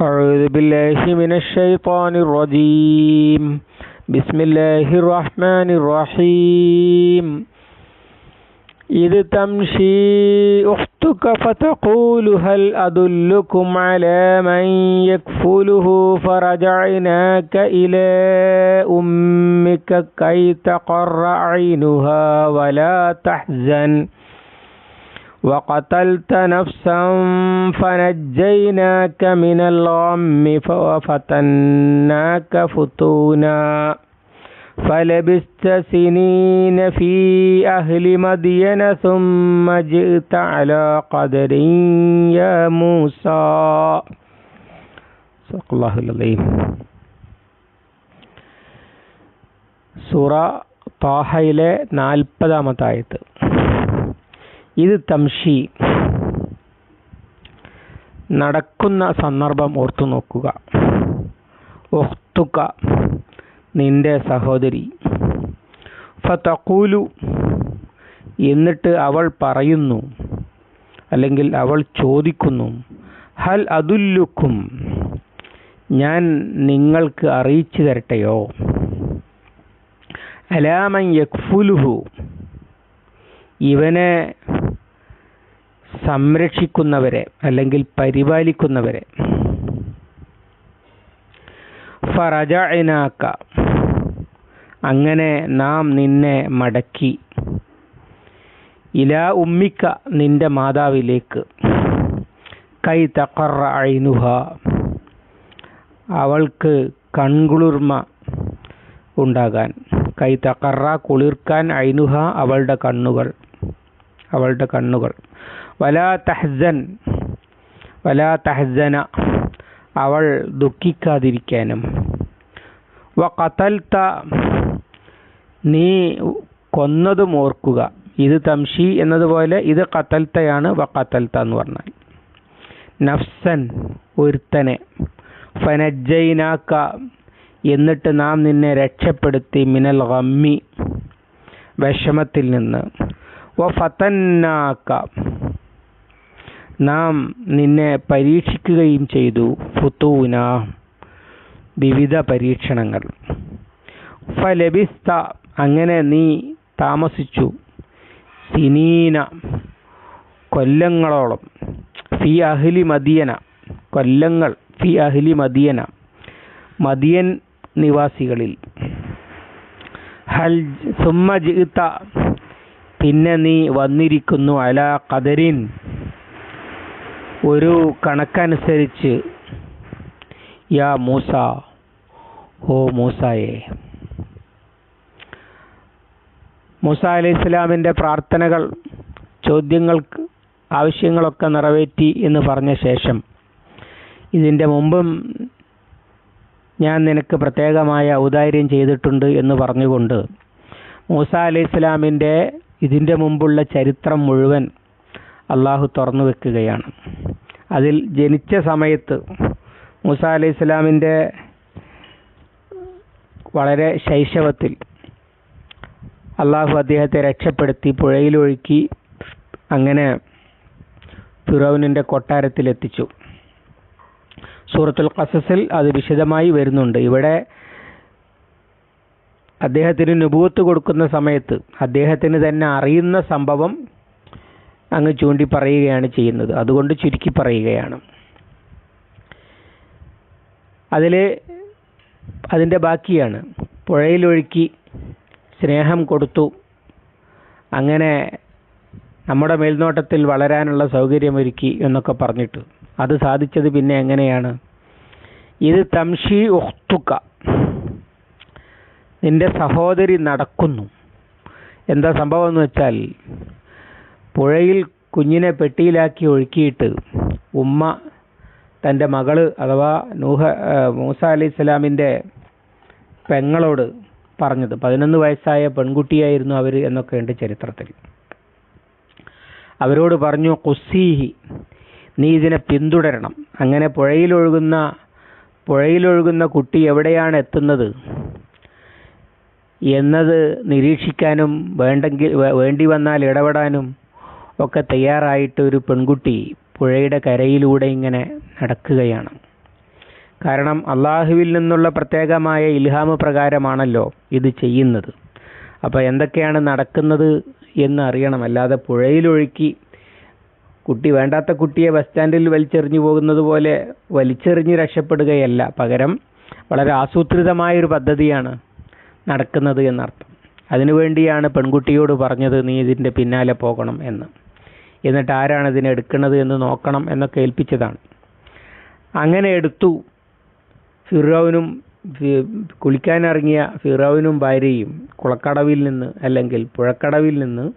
أعوذ بالله من الشيطان الرجيم. بسم الله الرحمن الرحيم. إذ تمشي أختك فتقول هل أدلكم على من يكفله فرجعناك إلى أمك كي تقر عينها ولا تحزن. وقتلت نفسا فنجيناك من الغم وفتناك فتونا فلبست سنين في أهل مدين ثم جئت على قدر يا موسى صدق الله العظيم സൂറ താഹയിലെ നാൽപ്പതാമത്തെ ആയത്ത് ഇത് തംഷി. നടക്കുന്ന സന്ദർഭം ഓർത്തു നോക്കുക. ഒഹ്തുക നിന്റെ സഹോദരി. ഫതഖൂലു എന്നിട്ട് അവൾ പറയുന്നു അല്ലെങ്കിൽ അവൾ ചോദിക്കുന്നു ഹൽ അതുല്ലുക്കും ഞാൻ നിങ്ങൾക്ക് അറിയിച്ചു തരട്ടെയോ? അലാമൻ യക്ഫുലുഹു ഇവനെ സംരക്ഷിക്കുന്നവരെ അല്ലെങ്കിൽ പരിപാലിക്കുന്നവരെ. ഫറജ ഫറജനാക്ക അങ്ങനെ നാം നിന്നെ മടക്കി. ഇലാ ഉമ്മിക്ക നിന്റെ മാതാവിലേക്ക്. കൈ തക്കറ അയിനുഹ. അവൾക്ക് കൺകുളിർമ ഉണ്ടാകാൻ. കൈ തക്കറ കുളിർക്കാൻ അയിനുഹ അവളുടെ കണ്ണുകൾ. അവളുടെ കണ്ണുകൾ. വലാ തഹ്സൻ വലാ തഹ്സന അവൾ ദുഃഖിക്കാതിരിക്കാനും. വ കത്തൽത്ത നീ കൊന്നതും ഓർക്കുക. ഇത് തംഷി എന്നതുപോലെ ഇത് കത്തൽത്തയാണ് വ കത്തൽത്ത എന്ന് പറഞ്ഞാൽ. നഫ്സൻ ഒരുത്തനെ. ഫനജൈനാക്ക എന്നിട്ട് നാം നിന്നെ രക്ഷപ്പെടുത്തി മിനൽ ഗമ്മി വിഷമത്തിൽ നിന്ന്. വ ഫതന്നാക്ക നാം നിന്നെ പരീക്ഷിക്കുകയും ചെയ്തു. ഫുത്തൂന വിവിധ പരീക്ഷണങ്ങൾ. ഫലബിസ്ത. അങ്ങനെ നീ താമസിച്ചു. സിനീന. കൊല്ലങ്ങളോളം. ഫി അഹ്ലി മദിയന കൊല്ലങ്ങൾ. ഫി അഹ്ലി മദിയന മദിയൻ നിവാസികളിൽ. ഹൽ സുമ്മ പിന്നെ നീ വന്നിരിക്കുന്നു അല കദരിൻ ഒരു കണക്കനുസരിച്ച് യാ മൂസ ഓ മൂസായെ. മൂസ അലൈഹി ഇസ്ലാമിന്റെ പ്രാർത്ഥനകൾ ചോദ്യങ്ങൾക്ക് ആവശ്യങ്ങളൊക്കെ നിറവേറ്റി എന്ന് പറഞ്ഞ ശേഷം ഇതിന്റെ മുമ്പും ഞാൻ നിനക്ക് പ്രത്യേകമായ ഔദാര്യം ചെയ്തിട്ടുണ്ട് എന്ന് പറഞ്ഞുകൊണ്ട് മൂസ അലൈഹി ഇസ്ലാമിന്റെ ഇതിന്റെ മുമ്പുള്ള ചരിത്രം മുഴുവൻ അള്ളാഹു തുറന്നു വെക്കുകയാണ്. അതിൽ ജനിച്ച സമയത്ത് മൂസ അലി ഇസ്ലാമിന്റെ വളരെ ശൈശവത്തിൽ അള്ളാഹു അദ്ദേഹത്തെ രക്ഷപ്പെടുത്തി പുഴയിലൊഴുക്കി അങ്ങനെ ഫിറോവിനിന്റെ കൊട്ടാരത്തിലെത്തിച്ചു. സൂറത്തുൽ ഖസസിൽ അത് വിശദമായി വരുന്നുണ്ട്. ഇവിടെ അദ്ദേഹത്തിന് നുപൂത്ത് കൊടുക്കുന്ന സമയത്ത് അദ്ദേഹത്തിന് തന്നെ അറിയുന്ന സംഭവം അങ്ങ് ചൂണ്ടി പറയുകയാണ് ചെയ്യുന്നത്. അതുകൊണ്ട് ചുരുക്കി പറയുകയാണ്. അതിൽ അതിന്റെ ബാക്കിയാണ്. പുഴയിലൊഴുക്കി സ്നേഹം കൊടുത്തു. അങ്ങനെ നമ്മുടെ മേൽനോട്ടത്തിൽ വളരാനുള്ള സൗകര്യമൊരുക്കി എന്നൊക്കെ പറഞ്ഞിട്ട്. അത് സാധിച്ചത് പിന്നെ എങ്ങനെയാണ്? ഇത് തംഷി ഉഹ്തുക്ക നിന്റെ സഹോദരി നടക്കുന്നു. എന്താ സംഭവം എന്ന് വെച്ചാൽ പുഴയിൽ കുഞ്ഞിനെ പെട്ടിയിലാക്കി ഒഴുക്കിയിട്ട് ഉമ്മ തന്റെ മകൾ അഥവാ നൂഹ മൂസ അലി ഇസ്ലാമിന്റെ പെങ്ങളോട് പറഞ്ഞത്. പതിനൊന്ന് വയസ്സായ പെൺകുട്ടിയായിരുന്നു അവർ എന്നൊക്കെയുണ്ട് ചരിത്രത്തിൽ. അവരോട് പറഞ്ഞു കുസീഹി നീ ഇതിനെ പിന്തുടരണം. അങ്ങനെ പുഴയിലൊഴുകുന്ന പുഴയിലൊഴുകുന്ന കുട്ടി എവിടെയാണ് എത്തുന്നത്? എന്നത് നിരീക്ഷിക്കാനും വേണ്ടെങ്കിൽ വേണ്ടി വന്നാൽ ഇടപെടാനും ഒക്കെ തയ്യാറായിട്ട് ഒരു പെൺകുട്ടി പുഴയുടെ കരയിലൂടെ ഇങ്ങനെ നടക്കുകയാണ്. കാരണം അള്ളാഹുവിൽ നിന്നുള്ള പ്രത്യേകമായ ഇൽഹാമ പ്രകാരമാണല്ലോ ഇത് ചെയ്യുന്നത്. അപ്പോൾ എന്തൊക്കെയാണ് നടക്കുന്നത് എന്ന് അറിയണം. അല്ലാതെ പുഴയിലൊഴുക്കി കുട്ടി വേണ്ടാത്ത കുട്ടിയെ ബസ് സ്റ്റാൻഡിൽ വലിച്ചെറിഞ്ഞു പോകുന്നത് പോലെ വലിച്ചെറിഞ്ഞ് രക്ഷപ്പെടുകയല്ല. പകരം വളരെ ആസൂത്രിതമായൊരു പദ്ധതിയാണ് നടക്കുന്നത് എന്നർത്ഥം. അതിനുവേണ്ടിയാണ് പെൺകുട്ടിയോട് പറഞ്ഞത് നീ ഇതിന്റെ പിന്നാലെ പോകണം എന്ന്. എന്നിട്ട് ആരാണ് ഇതിനെ എടുക്കുന്നത് എന്ന് നോക്കണം എന്നൊക്കെ ഏൽപ്പിച്ചതാണ്. അങ്ങനെ എടുത്തു. ഫിറോവിനും കുളിക്കാനിറങ്ങിയ ഫിറോവിനും ഭാര്യയും കുളക്കടവിൽ നിന്ന് അല്ലെങ്കിൽ പുഴക്കടവിൽ നിന്ന്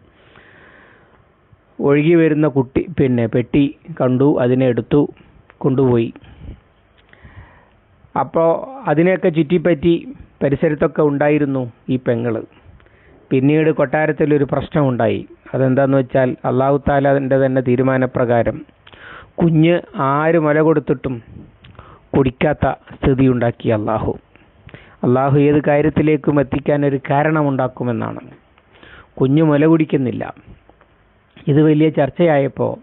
ഒഴുകി വരുന്ന കുട്ടി പിന്നെ പെട്ടി കണ്ടു അതിനെ എടുത്തു കൊണ്ടുപോയി. അപ്പോൾ അതിനെയൊക്കെ ചുറ്റിപ്പറ്റി പരിസരത്തൊക്കെ ഉണ്ടായിരുന്നു ഈ പെങ്ങൾ പിന്നീട് കൊട്ടാരത്തിൽ ഒരു പ്രശ്നമുണ്ടായി. അതെന്താന്ന് വെച്ചാൽ അള്ളാഹു താലാന്റെ തന്നെ തീരുമാനപ്രകാരം കുഞ്ഞ് ആര് മല കൊടുത്തിട്ടും കുടിക്കാത്ത സ്ഥിതി ഉണ്ടാക്കി അള്ളാഹു അള്ളാഹു ഏത് കാര്യത്തിലേക്കും എത്തിക്കാൻ ഒരു കാരണമുണ്ടാക്കുമെന്നാണ്. കുഞ്ഞു മുല കുടിക്കുന്നില്ല. ഇത് വലിയ ചർച്ചയായപ്പോൾ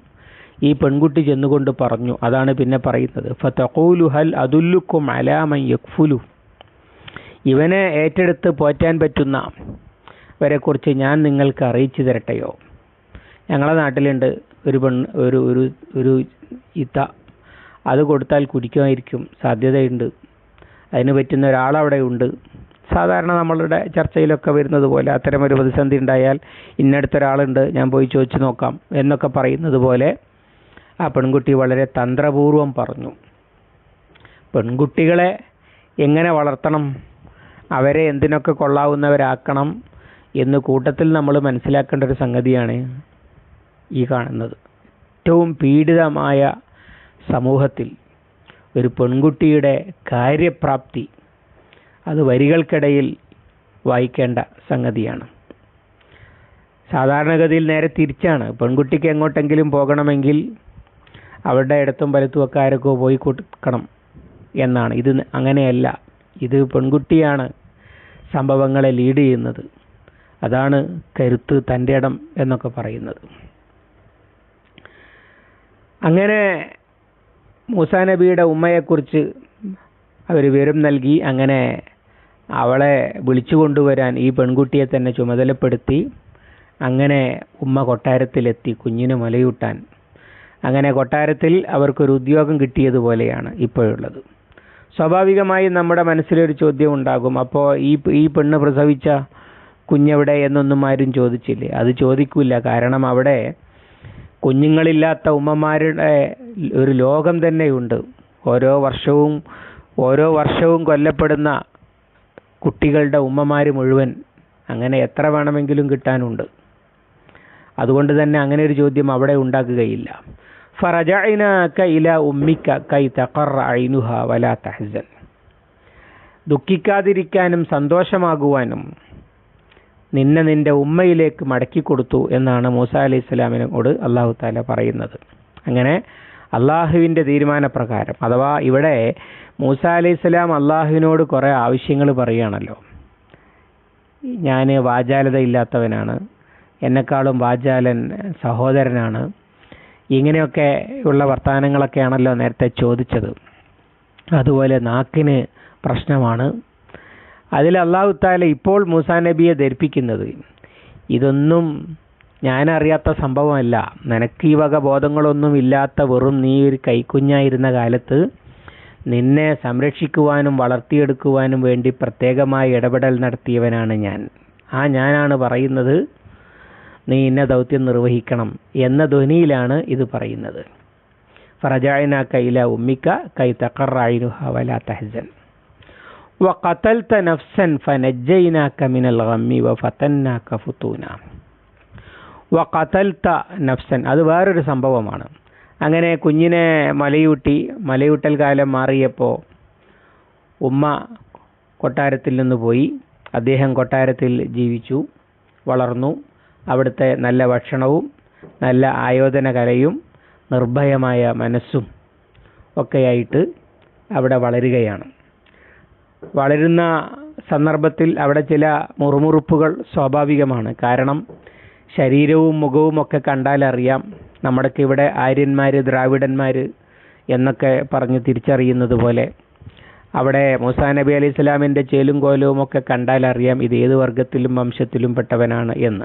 ഈ പെൺകുട്ടി ചെന്നുകൊണ്ട് പറഞ്ഞു. അതാണ് പിന്നെ പറയുന്നത്. ഫതഖൂലു ഹൽ അതുല്ലുക്കും അലാമൻ യക്ഫുലു. ഇവനെ ഏറ്റെടുത്ത് പോറ്റാൻ പറ്റുന്ന വരെക്കുറിച്ച് ഞാൻ നിങ്ങൾക്ക് അറിയിച്ചു തരട്ടെയോ? ഞങ്ങളെ നാട്ടിലുണ്ട് ഒരു പെണ്ണ് ഒരു ഒരു ഒരു ഇത്ത. അത് കൊടുത്താൽ കുടിക്കുമായിരിക്കും സാധ്യതയുണ്ട്. അതിന് പറ്റുന്ന ഒരാളവിടെ ഉണ്ട്. സാധാരണ നമ്മളുടെ ചർച്ചയിലൊക്കെ വരുന്നത് പോലെ അത്തരമൊരു പ്രതിസന്ധി ഉണ്ടായാൽ ഇന്നടുത്തൊരാളുണ്ട് ഞാൻ പോയി ചോദിച്ചു നോക്കാം എന്നൊക്കെ പറയുന്നത് പോലെ ആ പെൺകുട്ടി വളരെ തന്ത്രപൂർവം പറഞ്ഞു. പെൺകുട്ടികളെ എങ്ങനെ വളർത്തണം? അവരെ എന്തിനൊക്കെ കൊള്ളാവുന്നവരാക്കണം എന്ന് കൂട്ടത്തിൽ നമ്മൾ മനസ്സിലാക്കേണ്ട ഒരു സംഗതിയാണ് ഈ കാണുന്നത്. ഏറ്റവും പീഡിതമായ സമൂഹത്തിൽ ഒരു പെൺകുട്ടിയുടെ കാര്യപ്രാപ്തി അത് വരികൾക്കിടയിൽ വായിക്കേണ്ട സംഗതിയാണ്. സാധാരണഗതിയിൽ നേരെ തിരിച്ചാണ്. പെൺകുട്ടിക്ക് എങ്ങോട്ടെങ്കിലും പോകണമെങ്കിൽ അവരുടെ ഇടത്തും വലത്തും ഒക്കെ ആരൊക്കെ പോയി കൊടുക്കണം എന്നാണ്. ഇത് അങ്ങനെയല്ല. ഇത് പെൺകുട്ടിയാണ് സംഭവങ്ങളെ ലീഡ് ചെയ്യുന്നത്. അതാണ് കരുത്ത് തന്റെ ഇടം എന്നൊക്കെ പറയുന്നത്. അങ്ങനെ മൂസാ നബിയുടെ ഉമ്മയെക്കുറിച്ച് അവർ വിവരം നൽകി. അങ്ങനെ അവളെ വിളിച്ചു കൊണ്ടുവരാൻ ഈ പെൺകുട്ടിയെ തന്നെ ചുമതലപ്പെടുത്തി. അങ്ങനെ ഉമ്മ കൊട്ടാരത്തിലെത്തി കുഞ്ഞിന് മലയൂട്ടാൻ. അങ്ങനെ കൊട്ടാരത്തിൽ അവർക്കൊരു ഉദ്യോഗം കിട്ടിയതുപോലെയാണ് ഇപ്പോഴുള്ളത്. സ്വാഭാവികമായും നമ്മുടെ മനസ്സിലൊരു ചോദ്യം ഉണ്ടാകും. അപ്പോൾ ഈ ഈ പെണ്ണ് പ്രസവിച്ച കുഞ്ഞെവിടെ എന്നൊന്നും ആരും ചോദിച്ചില്ലേ? അത് ചോദിക്കില്ല കാരണം അവിടെ കുഞ്ഞുങ്ങളില്ലാത്ത ഉമ്മമാരുടെ ഒരു ലോകം തന്നെയുണ്ട്. ഓരോ വർഷവും ഓരോ വർഷവും കൊല്ലപ്പെടുന്ന കുട്ടികളുടെ ഉമ്മമാർ മുഴുവൻ അങ്ങനെ എത്ര വേണമെങ്കിലും കിട്ടാനുണ്ട്. അതുകൊണ്ട് തന്നെ അങ്ങനെ ഒരു ചോദ്യം അവിടെ ഉണ്ടാക്കുകയില്ല. വലാ ദുഃഖിക്കാതിരിക്കാനും സന്തോഷമാകുവാനും നിന്നെ നിന്റെ ഉമ്മയിലേക്ക് മടക്കി കൊടുത്തു എന്നാണ് മൂസ അലി ഇസ്ലാമിനോട് അള്ളാഹു താല പറയുന്നത്. അങ്ങനെ അള്ളാഹുവിന്റെ തീരുമാനപ്രകാരം അഥവാ ഇവിടെ മൂസ അലി സ്വലാം അള്ളാഹുവിനോട് കുറേ ആവശ്യങ്ങൾ പറയുകയാണല്ലോ. ഞാൻ വാചാലത ഇല്ലാത്തവനാണ് എന്നെക്കാളും വാചാലൻ സഹോദരനാണ്. ഇങ്ങനെയൊക്കെ ഉള്ള വർത്തമാനങ്ങളൊക്കെയാണല്ലോ നേരത്തെ ചോദിച്ചത്. അതുപോലെ നാക്കിന് പ്രശ്നമാണ്. അതിൽ അള്ളാഹു താല ഇപ്പോൾ മൂസാ നബിയെ ധരിപ്പിക്കുന്നത്. ഇതൊന്നും ഞാനറിയാത്ത സംഭവമല്ല. നിനക്ക് ഈ വക ബോധങ്ങളൊന്നും ഇല്ലാത്ത വെറും നീ ഒരു കൈക്കുഞ്ഞായിരുന്ന കാലത്ത് നിന്നെ സംരക്ഷിക്കുവാനും വളർത്തിയെടുക്കുവാനും വേണ്ടി പ്രത്യേകമായി ഇടപെടൽ നടത്തിയവനാണ് ഞാൻ. ആ ഞാനാണ് പറയുന്നത്. നീ ഇന്ന ദൗത്യം നിർവഹിക്കണം എന്ന ധ്വനിയിലാണ് ഇത് പറയുന്നത് ഫറജായന കൈല ഉമ്മിക്ക കൈ തക്കറായിനുഹ വലാ തഹസൻ وقتلت نفسا فنجيناك من الغم وفتناك فتونا وقتلت നഫ്സൻ അത് വേറൊരു സംഭവമാണ് അങ്ങനെ കുഞ്ഞിനെ മലയൂട്ടി മലയൂട്ടൽ കാലം മാറിയപ്പോൾ ഉമ്മ കൊട്ടാരത്തിൽ നിന്ന് പോയി അദ്ദേഹം കൊട്ടാരത്തിൽ ജീവിച്ചു വളർന്നു അവിടുത്തെ നല്ല ഭക്ഷണവും നല്ല ആയോധന കലയും നിർഭയമായ മനസ്സും ഒക്കെയായിട്ട് അവിടെ വളരുകയാണ്. വളരുന്ന സന്ദർഭത്തിൽ അവിടെ ചില മുറുമുറുപ്പുകൾ സ്വാഭാവികമാണ്. കാരണം ശരീരവും മുഖവും ഒക്കെ കണ്ടാൽ അറിയാം നമ്മുടെയൊക്കെ ഇവിടെ ആര്യന്മാർ ദ്രാവിഡന്മാർ എന്നൊക്കെ പറഞ്ഞ് തിരിച്ചറിയുന്നത് പോലെ. അവിടെ മൂസാ നബി അലി സ്വലാമിന്റെ ചേലും കോലവും ഒക്കെ കണ്ടാലറിയാം ഇത് ഏത് വർഗത്തിലും വംശത്തിലും പെട്ടവനാണ് എന്ന്.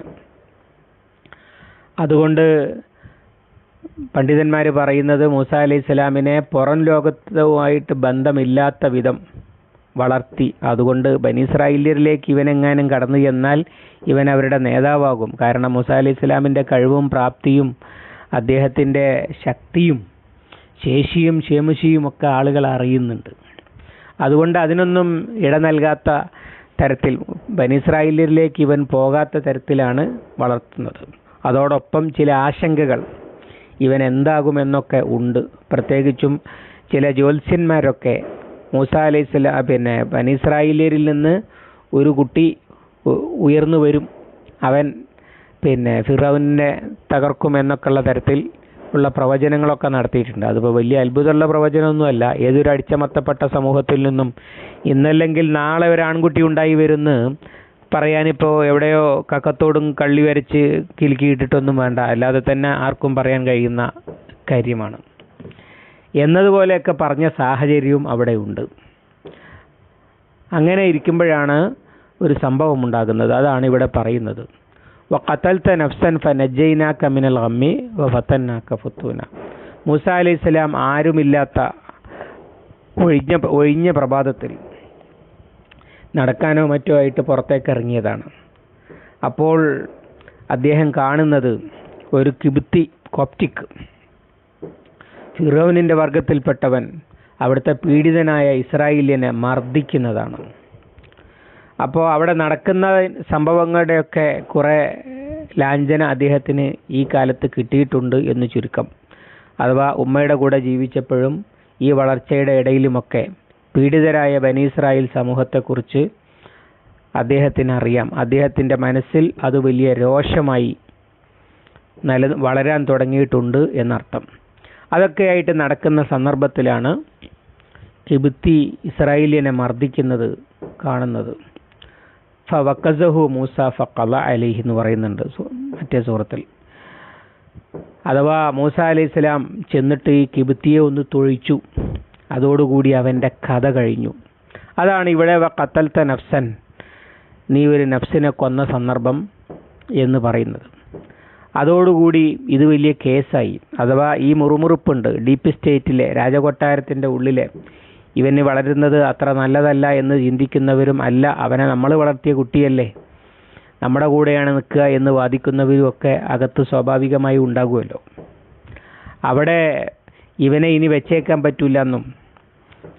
അതുകൊണ്ട് പണ്ഡിതന്മാർ പറയുന്നത് മൂസ അലൈഹി ഇസ്ലാമിനെ പുറം ലോകത്തുമായിട്ട് ബന്ധമില്ലാത്ത വിധം വളർത്തി. അതുകൊണ്ട് ബനീസ്രായേലിയരിലേക്ക് ഇവനെങ്ങാനും കടന്നു ചെന്നാൽ ഇവൻ അവരുടെ നേതാവാകും. കാരണം മൂസ അലൈഹി ഇസ്ലാമിന്റെ കഴിവും പ്രാപ്തിയും അദ്ദേഹത്തിന്റെ ശക്തിയും ശേഷിയും ക്ഷേമശിയും ഒക്കെ ആളുകൾ അറിയുന്നുണ്ട്. അതുകൊണ്ട് അതിനൊന്നും ഇട നൽകാത്ത തരത്തിൽ ബനിസ്രായേലിയരിലേക്ക് ഇവൻ പോകാത്ത തരത്തിലാണ് വളർത്തുന്നത്. അതോടൊപ്പം ചില ആശങ്കകൾ. ഇവൻ എന്താകുമെന്നൊക്കെ ഉണ്ട്. പ്രത്യേകിച്ചും ചില ജ്യോത്സ്യന്മാരൊക്കെ. മൂസ അലൈഹി സ്വലാ പിന്നെ ബനിസ്രായേലിയരിൽ നിന്ന് ഒരു കുട്ടി ഉയർന്നു വരും. അവൻ പിന്നെ ഫിറോവിനെ തകർക്കുമെന്നൊക്കെയുള്ള തരത്തിൽ ഉള്ള പ്രവചനങ്ങളൊക്കെ നടത്തിയിട്ടുണ്ട്. അതിപ്പോൾ വലിയ അത്ഭുതമുള്ള പ്രവചനമൊന്നുമല്ല. ഏതൊരു അടിച്ചമർത്തപ്പെട്ട സമൂഹത്തിൽ നിന്നും ഇന്നല്ലെങ്കിൽ നാളെ ഒരു ആൺകുട്ടി ഉണ്ടായി വരുന്ന് പറയാനിപ്പോൾ എവിടെയോ കക്കത്തോടും കള്ളി വരച്ച് കിലുക്കിയിട്ടിട്ടൊന്നും വേണ്ട. അല്ലാതെ തന്നെ ആർക്കും പറയാൻ കഴിയുന്ന കാര്യമാണ്. എന്നതുപോലെയൊക്കെ പറഞ്ഞ സാഹചര്യവും അവിടെ ഉണ്ട്. അങ്ങനെ ഇരിക്കുമ്പോഴാണ് ഒരു സംഭവം ഉണ്ടാകുന്നത്. അതാണ് ഇവിടെ പറയുന്നത്. വഖത്തൽത്ത നഫ്സൻ ഫനജൈനാക്ക മിനൽ ഗമ്മി വഫത്തന്നാക്ക ഫുത്തൂന. മൂസ അലൈഹി സ്വലാം ആരുമില്ലാത്ത ഒഴിഞ്ഞ ഒഴിഞ്ഞ പ്രഭാതത്തിൽ നടക്കാനോ മറ്റോ ആയിട്ട് പുറത്തേക്ക് ഇറങ്ങിയതാണ്. അപ്പോൾ അദ്ദേഹം കാണുന്നത് ഒരു കിബുത്തി കോപ്റ്റിക്. ഫിറോവിനിന്റെ വർഗത്തിൽപ്പെട്ടവൻ അവിടുത്തെ പീഡിതനായ ഇസ്രായേലിനെ മർദ്ദിക്കുന്നതാണ്. അപ്പോൾ അവിടെ നടക്കുന്ന സംഭവങ്ങളുടെയൊക്കെ കുറേ ലാഞ്ചന അദ്ദേഹത്തിന് ഈ കാലത്ത് കിട്ടിയിട്ടുണ്ട് എന്ന് ചുരുക്കം. അഥവാ ഉമ്മയുടെ കൂടെ ജീവിച്ചപ്പോഴും ഈ വളർച്ചയുടെ ഇടയിലുമൊക്കെ പീഡിതരായ ബനീസ്രായേൽ സമൂഹത്തെക്കുറിച്ച് അദ്ദേഹത്തിന് അറിയാം അദ്ദേഹത്തിന്റെ മനസ്സിൽ അത് വലിയ രോഷമായി നില വളരാൻ തുടങ്ങിയിട്ടുണ്ട് എന്നർത്ഥം. അതൊക്കെയായിട്ട് നടക്കുന്ന സന്ദർഭത്തിലാണ് കിബുത്തി ഇസ്രായേലിനെ മർദ്ദിക്കുന്നത് കാണുന്നത്. ഫവക്കസഹു മൂസ ഫക്കല അലിഹി എന്ന് പറയുന്നുണ്ട് മറ്റേ സൂറത്തിൽ. അഥവാ മൂസ അലൈഹി സ്വലാം ചെന്നിട്ട് ഈ കിബുത്തിയെ ഒന്ന് തൊഴിച്ചു. അതോടുകൂടി അവന്റെ കഥ കഴിഞ്ഞു. അതാണ് ഇവിടെ കത്തൽത്ത നഫ്സൻ നീ ഒരു നഫ്സിനെ കൊന്ന സന്ദർഭം എന്ന് പറയുന്നത്. അതോടുകൂടി ഇത് വലിയ കേസായി. അഥവാ ഈ മുറുമുറുപ്പുണ്ട് ഡീപ്പ് സ്റ്റേറ്റിലെ രാജകൊട്ടാരത്തിന്റെ ഉള്ളിലെ. ഇവന് വളരുന്നത് അത്ര നല്ലതല്ല എന്ന് ചിന്തിക്കുന്നവരും അല്ല അവനെ നമ്മൾ വളർത്തിയ കുട്ടിയല്ലേ. നമ്മുടെ കൂടെയാണ് നിൽക്കുക എന്ന് വാദിക്കുന്നവരും ഒക്കെ അകത്ത് സ്വാഭാവികമായി ഉണ്ടാകുമല്ലോ. അവിടെ ഇവനെ ഇനി വെച്ചേക്കാൻ പറ്റില്ല എന്നും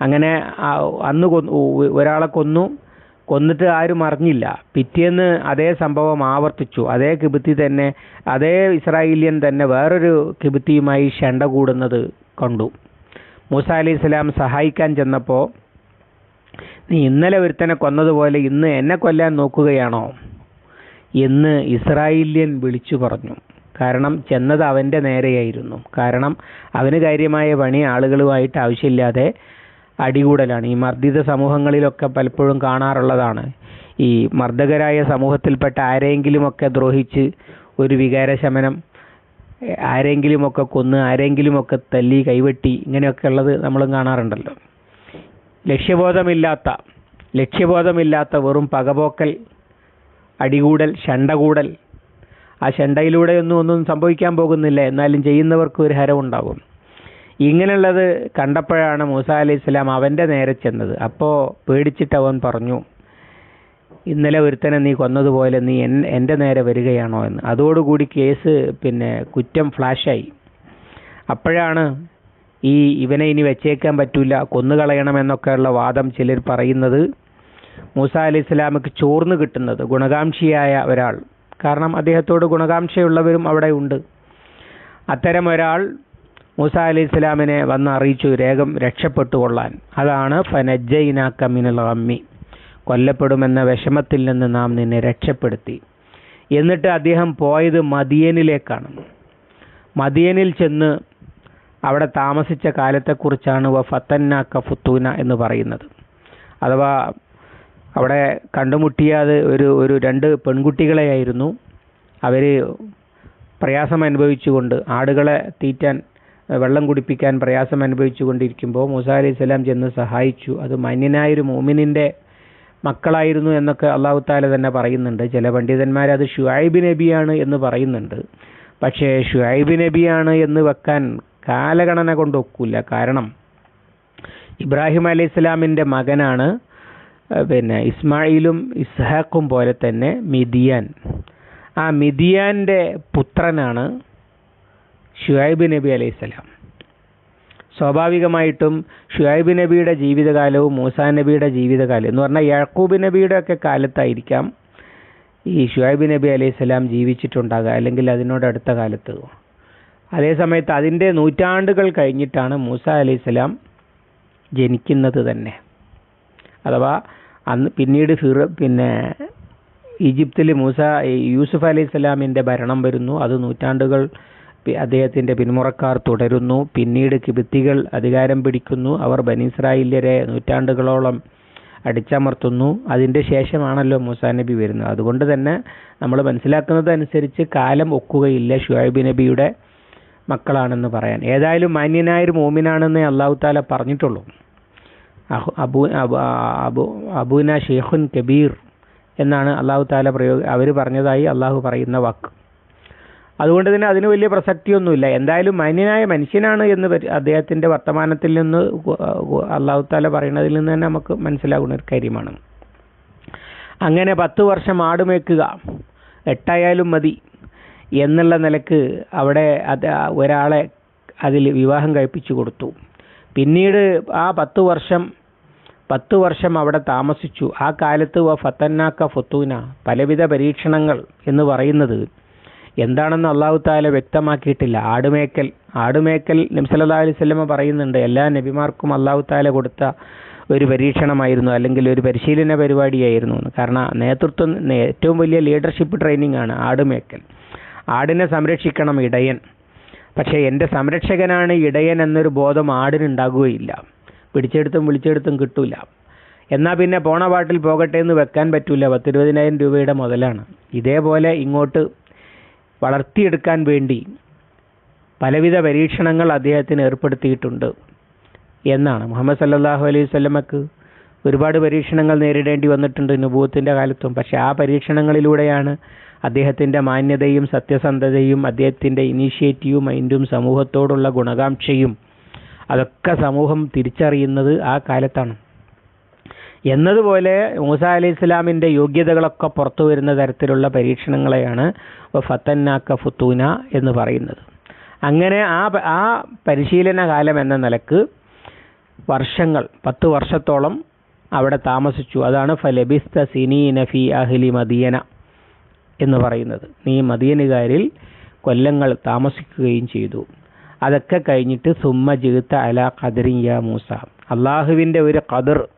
അങ്ങനെ അന്ന് ഒരാളെ കൊന്നു. കൊന്നിട്ട് ആരും അറിഞ്ഞില്ല. പിറ്റേന്ന് അതേ സംഭവം ആവർത്തിച്ചു. അതേ കിബിത്തി തന്നെ അതേ ഇസ്രായേലിയൻ തന്നെ വേറൊരു കിബിത്തിയുമായി ഷണ്ട കൂടുന്നത് കണ്ടു. മൂസ അലി ഇസ്ലാം സഹായിക്കാൻ ചെന്നപ്പോൾ നീ ഇന്നലെ ഒരുത്തനെ കൊന്നതുപോലെ ഇന്ന് എന്നെ കൊല്ലാൻ നോക്കുകയാണോ? എന്ന് ഇസ്രായേലിയൻ വിളിച്ചു പറഞ്ഞു. കാരണം ചെന്നത് അവന്റെ നേരെയായിരുന്നു. കാരണം അവന് കാര്യമായ പണി ആളുകളുമായിട്ട് ആവശ്യമില്ലാതെ അടികൂടലാണ്. ഈ മർദ്ദിത സമൂഹങ്ങളിലൊക്കെ പലപ്പോഴും കാണാറുള്ളതാണ്. ഈ മർദ്ദകരായ സമൂഹത്തിൽപ്പെട്ട ആരെങ്കിലുമൊക്കെ ദ്രോഹിച്ച് ഒരു വികാരശമനം ആരെങ്കിലുമൊക്കെ കൊന്ന് ആരെങ്കിലുമൊക്കെ തല്ലി കൈവെട്ടി ഇങ്ങനെയൊക്കെ ഉള്ളത് നമ്മളും കാണാറുണ്ടല്ലോ. ലക്ഷ്യബോധമില്ലാത്ത ലക്ഷ്യബോധമില്ലാത്ത വെറും പകപോക്കൽ അടികൂടൽ ഷണ്ടകൂടൽ ആ ചെണ്ടയിലൂടെയൊന്നും ഒന്നും സംഭവിക്കാൻ പോകുന്നില്ല. എന്നാലും ചെയ്യുന്നവർക്ക് ഒരു ഹരമുണ്ടാകും ഇങ്ങനെയുള്ളത് കണ്ടപ്പോഴാണ് മൂസ അലി ഇസ്ലാം അവന്റെ നേരെ ചെന്നത്. അപ്പോൾ പേടിച്ചിട്ട് അവൻ പറഞ്ഞു ഇന്നലെ ഒരുത്തനെ നീ കൊന്നതുപോലെ നീ എൻ എന്റെ നേരെ വരികയാണോ എന്ന്. അതോടുകൂടി കേസ് പിന്നെ കുറ്റം ഫ്ലാഷായി. അപ്പോഴാണ് ഈ ഇവനെ ഇനി വെച്ചേക്കാൻ പറ്റൂല കൊന്നുകളയണമെന്നൊക്കെയുള്ള വാദം ചിലർ പറയുന്നത് മൂസ അലി സ്വലാമക്ക് ചോർന്ന് കിട്ടുന്നത് ഗുണകാംക്ഷിയായ ഒരാൾ. കാരണം അദ്ദേഹത്തോട് ഗുണകാംക്ഷയുള്ളവരും അവിടെ ഉണ്ട്. അത്തരം ഒരാൾ മൂസ അലി ഇസ്ലാമിനെ വന്ന് അറിയിച്ചു രേഖം രക്ഷപ്പെട്ടു കൊള്ളാൻ അതാണ് ഫനജൈനാക്ക മിനൽ റമ്മി കൊല്ലപ്പെടുമെന്ന വിഷമത്തിൽ നിന്ന് നാം നിന്നെ രക്ഷപ്പെടുത്തി. എന്നിട്ട് അദ്ദേഹം പോയത് മദിയനിലേക്കാണ്. മദിയനിൽ ചെന്ന് അവിടെ താമസിച്ച കാലത്തെക്കുറിച്ചാണ് വ ഫത്തന്നാക്ക ഫുത്തൂന എന്ന് പറയുന്നത്. അഥവാ അവിടെ കണ്ടുമുട്ടിയത് ഒരു ഒരു രണ്ട് പെൺകുട്ടികളെയായിരുന്നു. അവർ പ്രയാസം അനുഭവിച്ചുകൊണ്ട് ആടുകളെ തീറ്റാൻ വെള്ളം കുടിപ്പിക്കാൻ പ്രയാസം അനുഭവിച്ചുകൊണ്ടിരിക്കുമ്പോൾ മൂസ അലൈഹി സ്വലാം ചെന്ന് സഹായിച്ചു. അത് മന്യനായൊരു മോമിനിന്റെ മക്കളായിരുന്നു എന്നൊക്കെ അള്ളാഹു താല തന്നെ പറയുന്നുണ്ട്. ചില പണ്ഡിതന്മാർ അത് ഷുഹൈബ് നബിയാണ് എന്ന് പറയുന്നുണ്ട്. പക്ഷേ ഷുഹൈബ് നബിയാണ് എന്ന് വെക്കാൻ കാലഗണന കൊണ്ട് ഒക്കില്ല കാരണം ഇബ്രാഹിം അലി സ്വലാമിന്റെ മകനാണ് പിന്നെ ഇസ്മായിലും ഇസ്ഹാഖും പോലെ തന്നെ മിദിയാൻ ആ മിദിയാന്റെ പുത്രനാണ് ഷുഹൈബ് നബി അലൈഹി സ്വലാം. സ്വാഭാവികമായിട്ടും ഷുഹൈബ് നബിയുടെ ജീവിതകാലവും മൂസാ നബിയുടെ ജീവിതകാലം എന്ന് പറഞ്ഞാൽ യാക്കൂബ് നബിയുടെ ഒക്കെ കാലത്തായിരിക്കാം ഈ ഷുഹൈബ് നബി അലൈഹി സ്വലാം ജീവിച്ചിട്ടുണ്ടാകുക അല്ലെങ്കിൽ അതിനോട് അടുത്ത കാലത്ത്. അതേസമയത്ത് അതിന്റെ നൂറ്റാണ്ടുകൾ കഴിഞ്ഞിട്ടാണ് മൂസ അലൈഹി സ്വലാം ജനിക്കുന്നത് തന്നെ. അഥവാ അന്ന് പിന്നീട് ഫിറ പിന്നെ ഈജിപ്തിൽ മൂസ യൂസുഫ് അലൈഹി സ്വലാമിന്റെ ഭരണം വരുന്നു. അത് നൂറ്റാണ്ടുകൾ അദ്ദേഹത്തിന്റെ പിന്മുറക്കാർ തുടരുന്നു. പിന്നീട് കിബിത്തികൾ അധികാരം പിടിക്കുന്നു. അവർ ബനീസ്രായില്യരെ നൂറ്റാണ്ടുകളോളം അടിച്ചമർത്തുന്നു. അതിന്റെ ശേഷമാണല്ലോ മൂസാ നബി വരുന്നത്. അതുകൊണ്ട് തന്നെ നമ്മൾ മനസ്സിലാക്കുന്നത് അനുസരിച്ച് കാലം ഒക്കുകയില്ല. ഷുഹൈബ് നബിയുടെ മക്കളാണെന്ന് പറയാൻ. ഏതായാലും മാന്യനായൊരു മോമിനാണെന്ന് അള്ളാഹു താല പറഞ്ഞിട്ടുള്ളൂ. അബു അബു അബുന ഷെയ്ഖുൻ കബീർ എന്നാണ് അള്ളാഹു താല പ്രയോഗ അവർ പറഞ്ഞതായി അള്ളാഹു പറയുന്ന വാക്ക്. അതുകൊണ്ട് തന്നെ അതിന് വലിയ പ്രസക്തിയൊന്നുമില്ല. എന്തായാലും മാന്യനായ മനുഷ്യനാണ് എന്ന് അദ്ദേഹത്തിന്റെ വർത്തമാനത്തിൽ നിന്ന് അള്ളാഹു താല പറയുന്നതിൽ നിന്ന് തന്നെ നമുക്ക് മനസ്സിലാകുന്ന ഒരു കാര്യമാണ്. അങ്ങനെ പത്ത് വർഷം ആടുമേക്കുക എട്ടായാലും മതി എന്നുള്ള നിലയ്ക്ക് അവിടെ അത് ഒരാളെ അതിൽ വിവാഹം കഴിപ്പിച്ചു കൊടുത്തു. പിന്നീട് ആ പത്ത് വർഷം പത്ത് വർഷം അവിടെ താമസിച്ചു. ആ കാലത്ത് വ ഫത്തന്നാക്ക ഫത്തൂന പലവിധ പരീക്ഷണങ്ങൾ എന്ന് പറയുന്നത് എന്താണെന്ന് അള്ളാഹു താല വ്യക്തമാക്കിയിട്ടില്ല. ആടുമേക്കൽ ആടുമേക്കൽ നബ്സല്ലാ അലൈഹി സ്വലമ പറയുന്നുണ്ട് എല്ലാ നബിമാർക്കും അള്ളാഹു താല കൊടുത്ത ഒരു പരീക്ഷണമായിരുന്നു അല്ലെങ്കിൽ ഒരു പരിശീലന പരിപാടിയായിരുന്നു. കാരണം നേതൃത്വം ഏറ്റവും വലിയ ലീഡർഷിപ്പ് ട്രെയിനിങ് ആണ് ആടുമേക്കൽ. ആടിനെ സംരക്ഷിക്കണം ഇടയൻ. പക്ഷേ എന്റെ സംരക്ഷകനാണ് ഇടയൻ എന്നൊരു ബോധം ആടിനുണ്ടാകുകയില്ല. പിടിച്ചെടുത്തും വിളിച്ചെടുത്തും കിട്ടൂല. എന്നാൽ പിന്നെ പോണ പാട്ടിൽ പോകട്ടെ എന്ന് വെക്കാൻ പറ്റൂല. പത്തിരുപതിനായിരം രൂപയുടെ മുതലാണ്. ഇതേപോലെ ഇങ്ങോട്ട് വളർത്തിയെടുക്കാൻ വേണ്ടി പലവിധ പരീക്ഷണങ്ങൾ അദ്ദേഹത്തിന് ഏർപ്പെടുത്തിയിട്ടുണ്ട് എന്നാണ്. മുഹമ്മദ് സല്ലാഹു അലൈഹി വസല്ലമക്ക് ഒരുപാട് പരീക്ഷണങ്ങൾ നേരിടേണ്ടി വന്നിട്ടുണ്ട് നുബൂത്തിന്റെ കാലത്തും. പക്ഷേ ആ പരീക്ഷണങ്ങളിലൂടെയാണ് അദ്ദേഹത്തിന്റെ മാന്യതയും സത്യസന്ധതയും അദ്ദേഹത്തിന്റെ ഇനീഷ്യേറ്റീവും മൈൻഡും സമൂഹത്തോടുള്ള ഗുണകാംക്ഷയും അതൊക്കെ സമൂഹം തിരിച്ചറിയുന്നത് ആ കാലത്താണ്. എന്നതുപോലെ മൂസ അലി ഇസ്ലാമിന്റെ യോഗ്യതകളൊക്കെ പുറത്തു വരുന്ന തരത്തിലുള്ള പരീക്ഷണങ്ങളെയാണ് ഫത്തന്നാക്ക ഫുത്തൂന എന്ന് പറയുന്നത്. അങ്ങനെ ആ ആ പരിശീലന കാലം എന്ന നിലയ്ക്ക് വർഷങ്ങൾ പത്ത് വർഷത്തോളം അവിടെ താമസിച്ചു. അതാണ് ഫലബിസ്ത സിനി നഫി അഹ്ലി മദിയന എന്ന് പറയുന്നത്. നീ മദിയനുകാരിൽ കൊല്ലങ്ങൾ താമസിക്കുകയും ചെയ്തു. അതൊക്കെ കഴിഞ്ഞിട്ട് സുമ്മ ജീത്ത അല ഖദറിൻ മൂസ. അള്ളാഹുവിന്റെ ഒരു ഖദർ.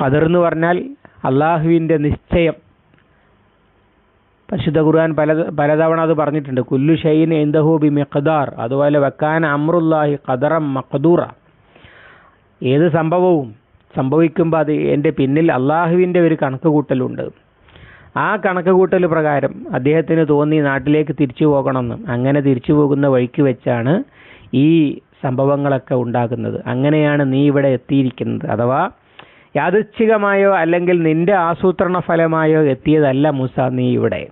ഖദർ എന്ന് പറഞ്ഞാൽ അള്ളാഹുവിന്റെ നിശ്ചയം. പരിശുദ്ധ ഖുർആൻ പല പലതവണ അത് പറഞ്ഞിട്ടുണ്ട്. കുല്ലു ഷൈൻ എന്തഹു ബി മിഖ്ദാർ അതുപോലെ വക്കാൻ അമ്രുല്ലാഹി ഖദറം മഖദൂറ. ഏത് സംഭവവും സംഭവിക്കുമ്പോൾ അത് എന്റെ പിന്നിൽ അള്ളാഹുവിന്റെ ഒരു കണക്ക് കൂട്ടലുണ്ട്. ആ കണക്ക് കൂട്ടൽ പ്രകാരം അദ്ദേഹത്തിന് തോന്നി നാട്ടിലേക്ക് തിരിച്ചു പോകണമെന്ന്. അങ്ങനെ തിരിച്ചു പോകുന്ന വഴിക്ക് വെച്ചാണ് ഈ സംഭവങ്ങളൊക്കെ ഉണ്ടാകുന്നത്. അങ്ങനെയാണ് നീ ഇവിടെ എത്തിയിരിക്കുന്നത്. അഥവാ യാദൃച്ഛികമായോ അല്ലെങ്കിൽ നിന്റെ ആസൂത്രണ ഫലമായോ എത്തിയതല്ല മൂസ നീ ഇവിടെ.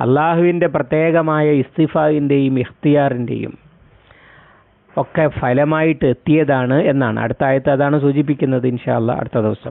അള്ളാഹുവിന്റെ പ്രത്യേകമായ ഇസ്തിഫാവിന്റെയും ഇഖ്തിയാറിന്റെയും ഒക്കെ ഫലമായിട്ട് എത്തിയതാണ് എന്നാണ്. അടുത്ത ആയത്ത് അതാണ് സൂചിപ്പിക്കുന്നത് ഇൻഷാല്ല അടുത്ത ദിവസം.